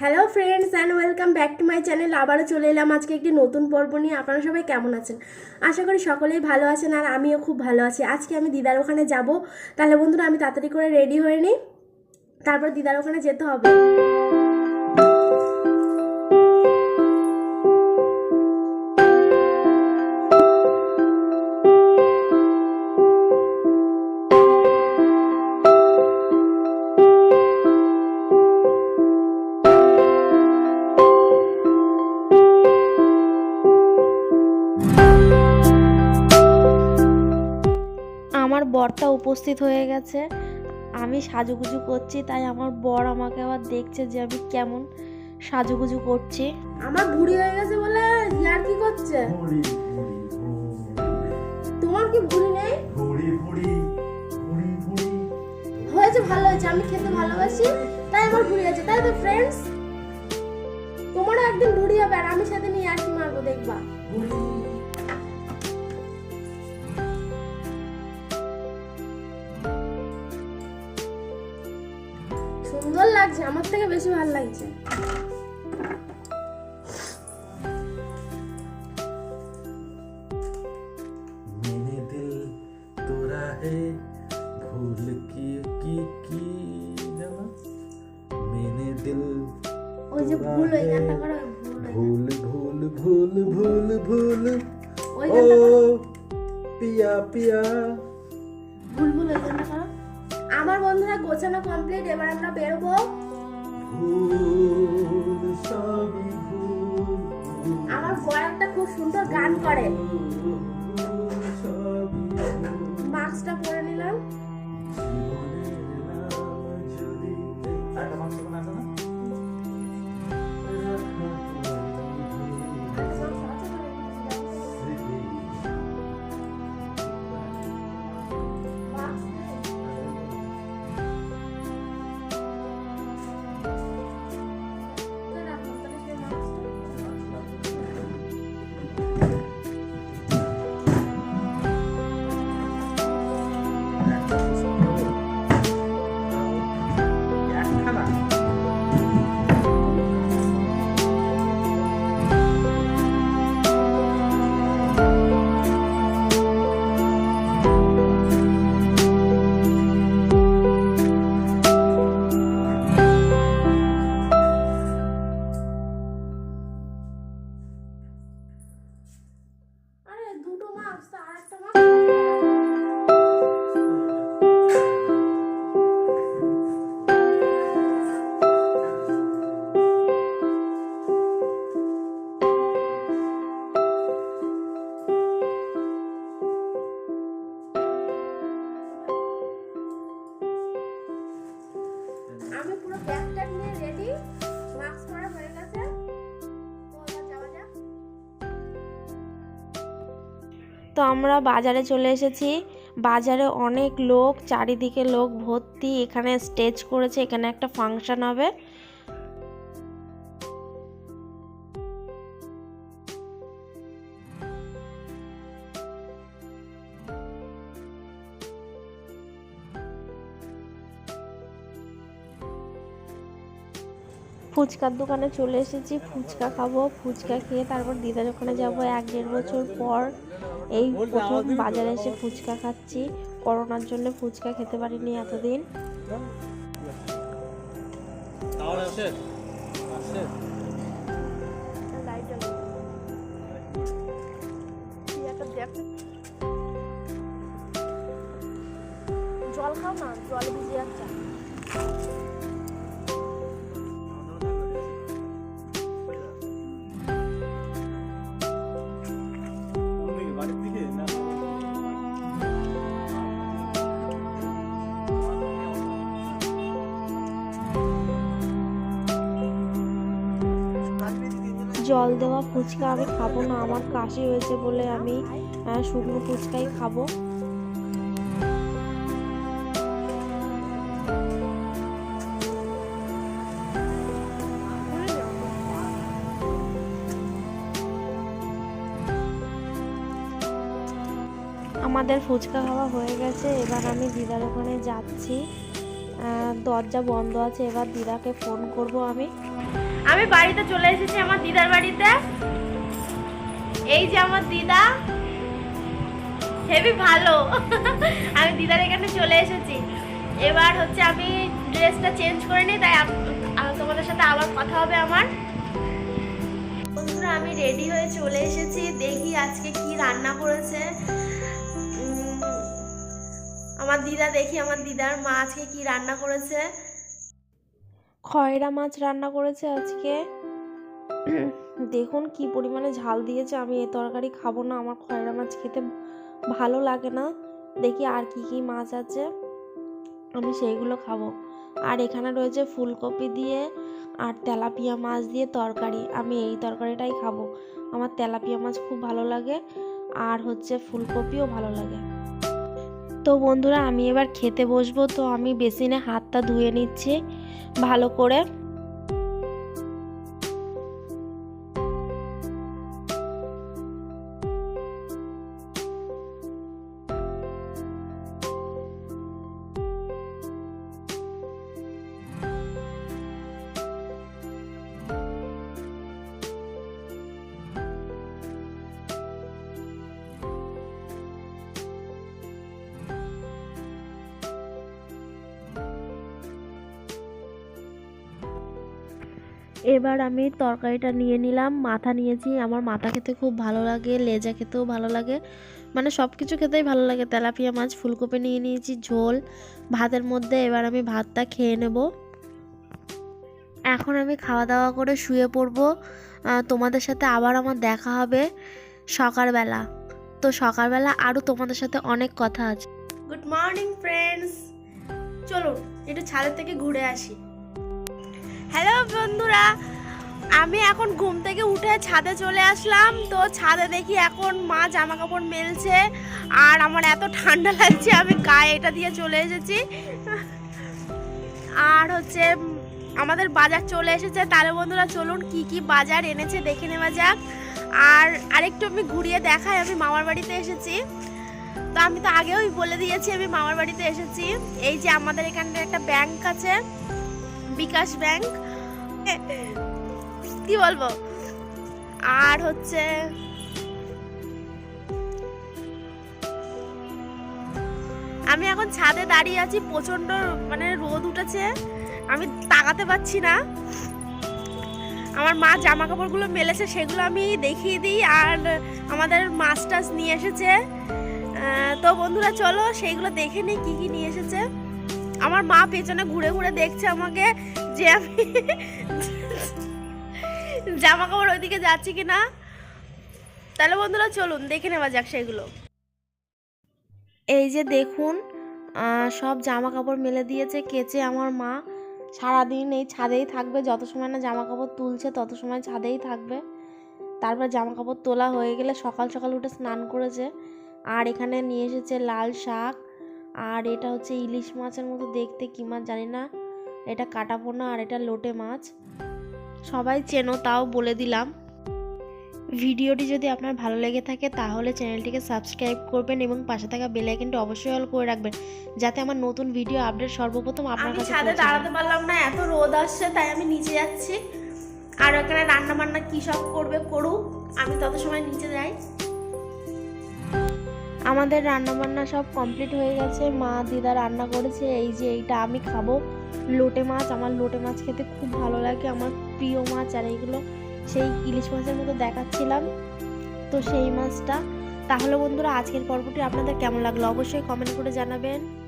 Hello friends and welcome back to my channel আবারও চলে এলাম আজকে একটি নতুন পর্ব নিয়ে। আপনারা সবাই কেমন আছেন? আশা করি সকলেই ভালো আছেন আর আমিও খুব ভালো আছি। আজকে আমি দিদার ওখানে যাব। তাহলে বন্ধুরা, আমি তাড়াতাড়ি করে রেডি হয়ে নিই। তারপর দিদার ওখানে যেতে হবে। বরটা উপস্থিত হয়ে গেছে। আমি সাজুগুজু করছি তাই আমার বর আমাকে আবার দেখছে যে আমি কেমন সাজুগুজু করছি। আমার ভুড়ি হয়ে গেছে বলে ইয়ার কি করছে? তোমার কি ভুড়ি নেই? ভুড়ি ভুড়ি ভুড়ি ভুড়ি হয়েছে ভালো হয়েছে আমি খেতে ভালোবাসি তাই আমার ভুড়ি আছে তাই তো ফ্রেন্ডস তোমারও একদিন ভুড়ি হবে আর আমি সাথে নিয়ে আসি মারবো দেখবা। সুন্দর লাগছে আমার থেকে বেশি ভালো লাগছে। ভুল কি কি কি মেনে দিল ওই যে ভুল ওই গানটা ভুল ভুল ভুল ভুল ভুল ও পিয়া পিয়া। ভুল ভুল ওই আমার বন্ধুরা গোছানো কমপ্লিট এবার আমরা বেরোবো। আমার বর একটা খুব সুন্দর গান করে। মাস্কটা পরে নিলাম। পুরো ব্যাগটা নিয়ে রেডি মাস্ক পরা হয়ে গেছে। তো আমরা বাজারে চলে এসেছি। বাজারে অনেক লোক, চারিদিকে লোক ভর্তি। এখানে স্টেজ করেছে, এখানে একটা ফাংশন হবে। ফুচকার দোকানে চলে এসেছি, ফুচকা খাব, ফুচকা খেয়ে তারপর দিদার ওখানে যাব এক দেড় বছর পর, এই প্রথম বাজারে এসে ফুচকা খাচ্ছি। করোনার জন্য ফুচকা খেতে পারিনি এতদিন। জল খাও না, জল জল দেওয়া ফুচকা আমি খাব না, আমার কাশি হয়েছে বলে আমি শুকনো ফুচকাই খাব। আমাদের ফুচকা খাওয়া হয়ে গেছে, এবার আমি দিদার ওখানে যাচ্ছি। দরজা বন্ধ আছে, এবার দিদাকে ফোন করব আমি। আমি বাড়িতে চলে এসেছি আমার দিদার বাড়িতে। এই যে আমার দিদা। হেবি ভালো। আমি দিদার এখানে চলে এসেছি। এবার হচ্ছে আমি ড্রেসটা চেঞ্জ করে নিই, তাই তোমাদের সাথে আবার কথা হবে আমার। বন্ধুরা, আমি রেডি হয়ে চলে এসেছি। দেখি আজকে কি রান্না করেছে। আমার দিদা দেখি, আমার দিদার মা আজকে কি রান্না করেছে। খয়রা মাছ রান্না করেছে আজকে। দেখুন কি পরিমাণে ঝাল দিয়েছে। আমি এ তরকারি খাব না, আমার খয়রা মাছ খেতে ভালো লাগে না। দেখি আর কি কি মাছ আছে। আমি সেইগুলো খাব। আর এখানে রয়েছে ফুলকপি দিয়ে আর তেলাপিয়া মাছ দিয়ে তরকারি। আমি এই তরকারিটাই খাব। আমার তেলাপিয়া মাছ খুব ভালো লাগে আর হচ্ছে ফুলকপিও ভালো লাগে। তো বন্ধুরা, আমি এবার খেতে বসবো। তো আমি বেসিনে হাতটা ধুয়ে নিচ্ছি। ভালো করে এবার আমি তরকারিটা নিয়ে নিলাম, মাথা নিয়েছি। আমার মাথা খেতে খুব ভালো লাগে, লেজা খেতেও ভালো লাগে। মানে সব কিছু খেতেই ভালো লাগে। তেলাপিয়া মাছ, ফুলকপি নিয়ে নিয়েছি, ঝোল। ভাতের মধ্যে এবার আমি ভাতটা খেয়ে নেব। এখন আমি খাওয়া দাওয়া করে শুয়ে পড়ব। তোমাদের সাথে আবার আমার দেখা হবে সকালবেলা। তো সকালবেলা আরও তোমাদের সাথে অনেক কথা আছে। গুড মর্নিং ফ্রেন্ডস চলুন, একটু ছাদের থেকে ঘুরে আসি। হ্যালো বন্ধুরা, আমি এখন ঘুম থেকে উঠে ছাদে চলে আসলাম। তো ছাদে দেখি এখন মা জামা কাপড় মেলছে আর আমার এত ঠান্ডা লাগছে, আমি গায়ে এটা দিয়ে চলে এসেছি। আর হচ্ছে, আমাদের বাজার চলে এসেছে। তাহলে বন্ধুরা, চলুন কি কি বাজার এনেছে দেখে নেওয়া যাক। আর আরেকটু আমি ঘুরিয়ে দেখাই, আমি মামার বাড়িতে এসেছি। তো আমি তো আগেও বলে দিয়েছি, আমি মামার বাড়িতে এসেছি। এই যে আমাদের এখানে একটা ব্যাংক আছে। বিকাশ ব্যাংক। কি বলব? আর হচ্ছে আমি এখন ছাদে দাঁড়িয়ে আছি প্রচণ্ড মানে রোদ উঠেছে। আমি তাকাতে পাচ্ছি না। আমার মা জামা কাপড়গুলো মেলেছে, সেগুলো আমি দেখিয়ে দিই, আর আমাদের মাছ টাছ নিয়ে এসেছে। তো বন্ধুরা, চলো, সেইগুলো দেখে নিই, কি কি নিয়ে এসেছে। আমার মা পেছনে ঘুরে ঘুরে দেখছে আমাকে যে আমি জামা কাপড় ওইদিকে যাচ্ছি কি না তাহলে বন্ধুরা চলুন, দেখে নেওয়া যাক সেগুলো। এই যে দেখুন সব জামা কাপড় মেলে দিয়েছে, কেচে আমার মা। সারাদিন এই ছাদেই থাকবে, যত সময় না জামা কাপড় তুলছে, তত সময় ছাদেই থাকবে। তারপর জামা কাপড় তোলা হয়ে গেলে সকাল সকাল উঠে স্নান করেছে। আর এখানে নিয়ে এসেছে লাল শাক আর এটা হচ্ছে ইলিশ মাছের মতো দেখতে কি মাছ জানি না। এটা কাটা পোনা আর এটা লোটে মাছ। সবাই চেনো তাও বলে দিলাম। ভিডিওটি যদি আপনার ভালো লেগে থাকে তাহলে চ্যানেলটিকে সাবস্ক্রাইব করবেন এবং পাশে থাকা বেল আইকনটি অবশ্যই অল করে রাখবেন যাতে আমার নতুন ভিডিও আপডেট সর্বপ্রথম আপনার কাছে ছাদে। দাঁড়াতে পারলাম না এত রোদ আসছে তাই আমি নিচে যাচ্ছি। আর ওখানে রান্না বান্না কি সব করবে করুক আমি তত সময় নিচে যাই। আমাদের রান্না বান্না সব কমপ্লিট হয়ে গেছে। মা দিদা রান্না করেছে, এই যে এইটা আমি খাব। লোটে মাছ, আমার লোটে মাছ খেতে খুব ভালো লাগে, আমার প্রিয় মাছ, আর এইগুলো সেই ইলিশ মাছের মতো দেখাচ্ছিলাম। তো সেই মাছটা। তাহলে বন্ধুরা, আজকের পর্বটি আপনাদের কেমন লাগল অবশ্যই কমেন্ট করে জানাবেন।